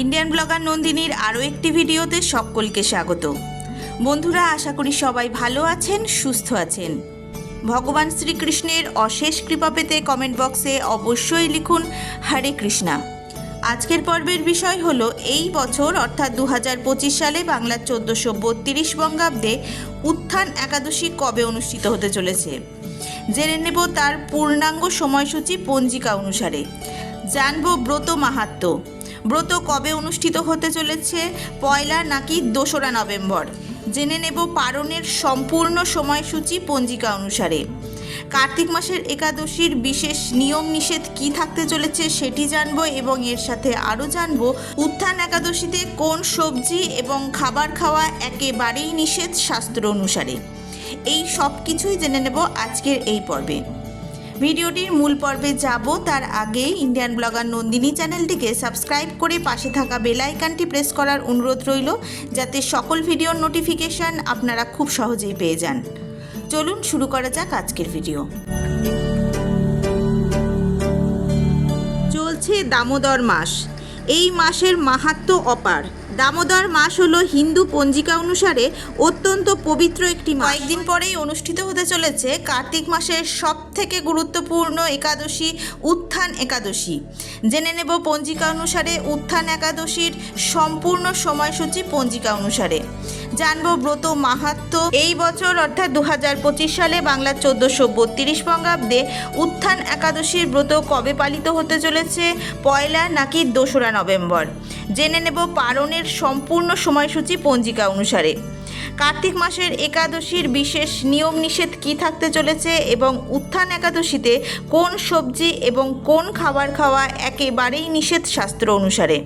Indian blogger নন্দিনীর আরও একটি ভিডিওতে সকলকে স্বাগত। বন্ধুরা, আশা করি সবাই ভালো আছেন, সুস্থ আছেন। ভগবান শ্রীকৃষ্ণের অশেষ কৃপা পেতে কমেন্ট বক্সে অবশ্যই লিখুন, হরে কৃষ্ণা। আজকের পর্বের বিষয় হল, এই বছর, অর্থাৎ দু হাজার পঁচিশ সালে বাংলার চোদ্দোশো বত্রিশ বঙ্গাব্দে উত্থান একাদশী কবে অনুষ্ঠিত হতে চলেছে? জেনে নেব তার পূর্ণাঙ্গ সময়সূচি পঞ্জিকা অনুসারে। জানব ব্রত মাহাত্ম্য ব্রত কবে অনুষ্ঠিত হতে চলেছে? পয়লা নাকি দোসরা নভেম্বর? জেনে নেব পারণের সম্পূর্ণ সময়সূচি পঞ্জিকা অনুসারে। কার্তিক মাসের একাদশীর বিশেষ নিয়ম নিষেধ কি থাকতে চলেছে সেটি জানব এবং এর সাথে আরও জানব উত্থান একাদশীতে কোন সবজি এবং খাবার খাওয়া একেবারেই নিষেধ শাস্ত্র অনুসারে। এই সব কিছুই জেনে নেব আজকের এই পর্বে। ভিডিওটির মূল পর্বে যাব, তার আগে ইন্ডিয়ান ব্লগার নন্দিনী চ্যানেলটিকে সাবস্ক্রাইব করে পাশে থাকা বেল আইকনটি প্রেস করার অনুরোধ রইল, যাতে সকল ভিডিওর নোটিফিকেশন আপনারা খুব সহজেই পেয়ে যান। চলুন শুরু করা যাক আজকের ভিডিও। চলছে দামোদর মাস। এই মাসের মাহাত্ম্য অপার। দামোদর মাস হলো হিন্দু পঞ্জিকা অনুসারে অত্যন্ত পবিত্র একটি মাস। কয়েকদিন পরেই অনুষ্ঠিত হতে চলেছে কার্তিক মাসের সব থেকে গুরুত্বপূর্ণ একাদশী উত্থান একাদশী। জেনে নেব পঞ্জিকা অনুসারে উত্থান একাদশীর সম্পূর্ণ সময়সূচি পঞ্জিকা অনুসারে। জানব ব্রত মাহাত্ম্য এই বছর অর্থাৎ দু পঁচিশ সালে বাংলার চোদ্দোশো বত্রিশ বঙ্গাব্দে উত্থান একাদশীর ব্রত কবে পালিত হতে চলেছে? পয়লা নাকি দোসরা নভেম্বর? জেনে নেব পারণের সম্পূর্ণ সময়সূচি পঞ্জিকা অনুসারে। কার্তিক মাসের একাদশীর বিশেষ নিয়ম নিষেধ কী থাকতে চলেছে এবং উত্থান একাদশীতে কোন সবজি এবং কোন খাবার খাওয়া একেবারেই নিষেধ শাস্ত্র অনুসারে?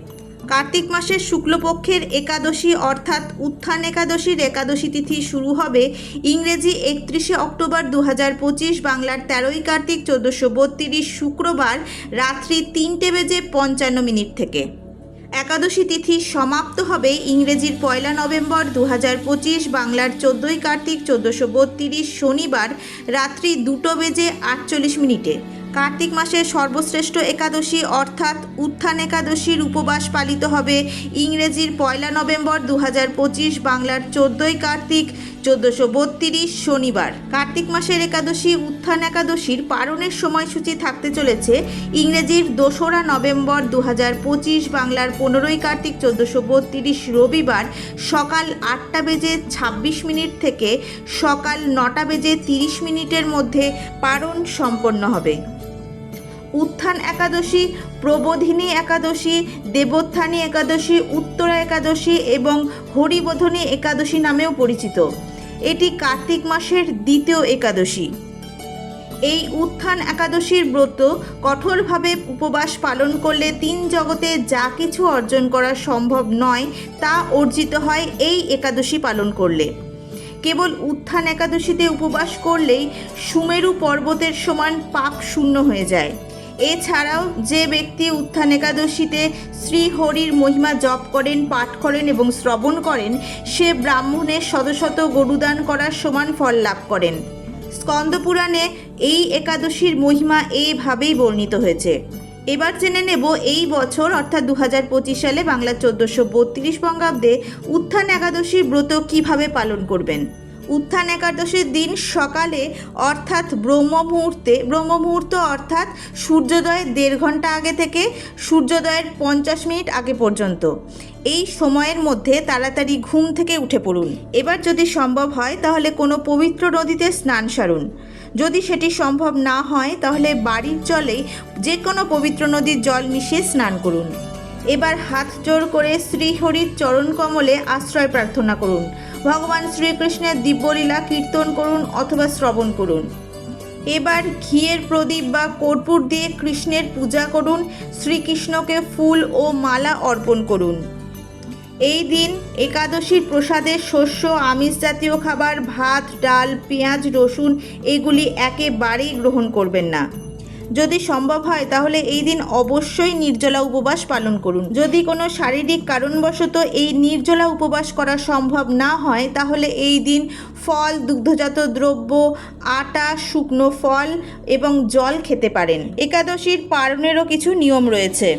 কার্তিক মাসের শুক্লপক্ষের একাদশী অর্থাৎ উত্থান একাদশীর একাদশী তিথি শুরু হবে ইংরেজি একত্রিশে অক্টোবর দু পঁচিশ বাংলার তেরোই কার্তিক চোদ্দোশো বত্রিশ শুক্রবার রাত্রি তিনটে বেজে পঞ্চান্ন মিনিট থেকে। একাদশী তিথি সমাপ্ত হবে ইংরেজির পয়লা নভেম্বর দু বাংলার চোদ্দোই কার্তিক চোদ্দোশো বত্রিশ শনিবার রাত্রি দুটো বেজে আটচল্লিশ মিনিটে। কার্তিক মাসের সর্বশ্রেষ্ঠ একাদশী অর্থাৎ উত্থান একাদশীর উপবাস পালিত হবে ইংরেজির পয়লা নভেম্বর দু বাংলার চোদ্দোই কার্তিক চোদ্দোশো বত্রিশ শনিবার। কার্তিক মাসের একাদশী, উত্থান একাদশীর পারণের সময়সূচি থাকতে চলেছে। ইংরেজির দোসরা নভেম্বর দু বাংলার পনেরোই কার্তিক চোদ্দোশো বত্রিশ রবিবার সকাল আটটা বেজে ছাব্বিশ মিনিট থেকে সকাল নটা বেজে তিরিশ মিনিটের মধ্যে পারণ সম্পন্ন হবে। উত্থান একাদশী, প্রবোধিনী একাদশী, দেবোত্থানী একাদশী, উত্তরা একাদশী এবং হরিবোধনী একাদশী নামেও পরিচিত। এটি কার্তিক মাসের দ্বিতীয় একাদশী। এই উত্থান একাদশীর ব্রত কঠোরভাবে উপবাস পালন করলে তিন জগতে যা কিছু অর্জন করা সম্ভব নয়, তা অর্জিত হয় এই একাদশী পালন করলে। কেবল উত্থান একাদশীতে উপবাস করলেই সুমেরু পর্বতের সমান পাপ শূন্য হয়ে যায়। এছাড়াও যে ব্যক্তি উত্থান একাদশীতে শ্রী হরির মহিমা জপ করেন, পাঠ করেন এবং শ্রবণ করেন, সে ব্রাহ্মণের শত শত গরুদান করার সমান ফল লাভ করেন। স্কন্দপুরাণে এই একাদশীর মহিমা এইভাবেই বর্ণিত হয়েছে। এবার জেনে নেব এই বছর, অর্থাৎ দু হাজার পঁচিশ সালে বাংলা চোদ্দোশো বত্রিশ বঙ্গাব্দে উত্থান একাদশীর ব্রত কীভাবে পালন করবেন। উত্থান একাদশীর দিন সকালে অর্থাৎ ব্রহ্ম মুহূর্তে ব্রহ্ম মুহূর্ত অর্থাৎ সূর্যোদয়ের দেড় ঘণ্টা আগে থেকে সূর্যোদয়ের পঞ্চাশ মিনিট আগে পর্যন্ত। এই সময়ের মধ্যে তাড়াতাড়ি ঘুম থেকে উঠে পড়ুন। এবার যদি সম্ভব হয়, তাহলে কোনো পবিত্র নদীতে স্নান সারুন। যদি সেটি সম্ভব না হয়, তাহলে বাড়ির জলে যে কোনো পবিত্র নদীর জল মিশিয়ে স্নান করুন। এবার হাত জোর করে শ্রীহরির চরণ কমলে আশ্রয় প্রার্থনা করুন। ভগবান শ্রীকৃষ্ণের দিব্যলীলা কীর্তন করুন অথবা শ্রবণ করুন। এবার ঘিয়ের প্রদীপ বা কর্পূর দিয়ে কৃষ্ণের পূজা করুন, শ্রীকৃষ্ণকে ফুল ও মালা অর্পণ করুন। এই দিন একাদশীর প্রসাদে শস্য, আমিষ জাতীয় খাবার, ভাত, ডাল, পেঁয়াজ, রসুন, এগুলি একেবারেই গ্রহণ করবেন না। যদি সম্ভব হয়, তাহলে এই দিন অবশ্যই নির্জলা উপবাস পালন করুন। যদি কোনো শারীরিক কারণবশত এই নির্জলা উপবাস করা সম্ভব না হয়, তাহলে এই দিন ফল, দুগ্ধজাত দ্রব্য, আটা, শুকনো ফল এবং জল খেতে পারেন। একাদশীর পালনেরও কিছু নিয়ম রয়েছে।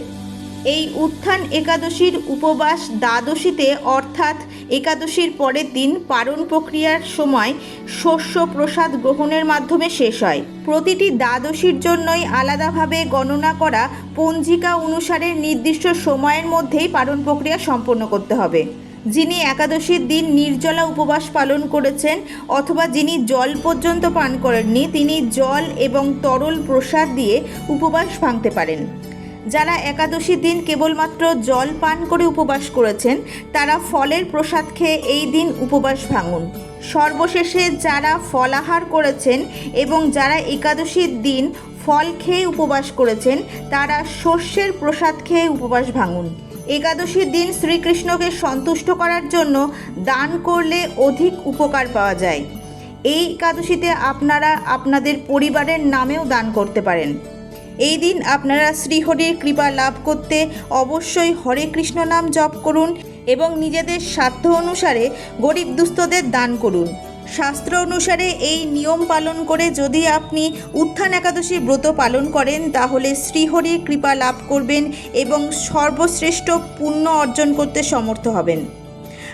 এই উত্থান একাদশীর উপবাস দ্বাদশীতে অর্থাৎ একাদশীর পরের দিন পারণ প্রক্রিয়ার সময় শস্য প্রসাদ গ্রহণের মাধ্যমে শেষ হয়। প্রতিটি দ্বাদশীর জন্যই আলাদাভাবে গণনা করা পঞ্জিকা অনুসারে নির্দিষ্ট সময়ের মধ্যেই পারণ প্রক্রিয়া সম্পন্ন করতে হবে। যিনি একাদশীর দিন নির্জলা উপবাস পালন করেছেন অথবা যিনি জল পর্যন্ত পান করেননি, তিনি জল এবং তরল প্রসাদ দিয়ে উপবাস ভাঙতে পারেন। যারা একাদশীর দিন কেবলমাত্র জল পান করে উপবাস করেছেন, তারা ফলের প্রসাদ খেয়ে এই দিন উপবাস ভাঙুন। সর্বশেষে যারা ফলাহার করেছেন এবং যারা একাদশীর দিন ফল খেয়ে উপবাস করেছেন, তারা শস্যের প্রসাদ খেয়ে উপবাস ভাঙুন। একাদশীর দিন শ্রীকৃষ্ণকে সন্তুষ্ট করার জন্য দান করলে অধিক উপকার পাওয়া যায়। এই একাদশীতে আপনারা আপনাদের পরিবারের নামেও দান করতে পারেন। এই দিন আপনারা শ্রীহরির কৃপা লাভ করতে অবশ্যই হরে কৃষ্ণ নাম জপ করুন এবং নিজেদের সাধ্য অনুসারে গরিব দুস্থদের দান করুন। শাস্ত্র অনুসারে এই নিয়ম পালন করে যদি আপনি উত্থান একাদশী ব্রত পালন করেন, তাহলে শ্রীহরির কৃপা লাভ করবেন এবং সর্বশ্রেষ্ঠ পুণ্য অর্জন করতে সমর্থ হবেন।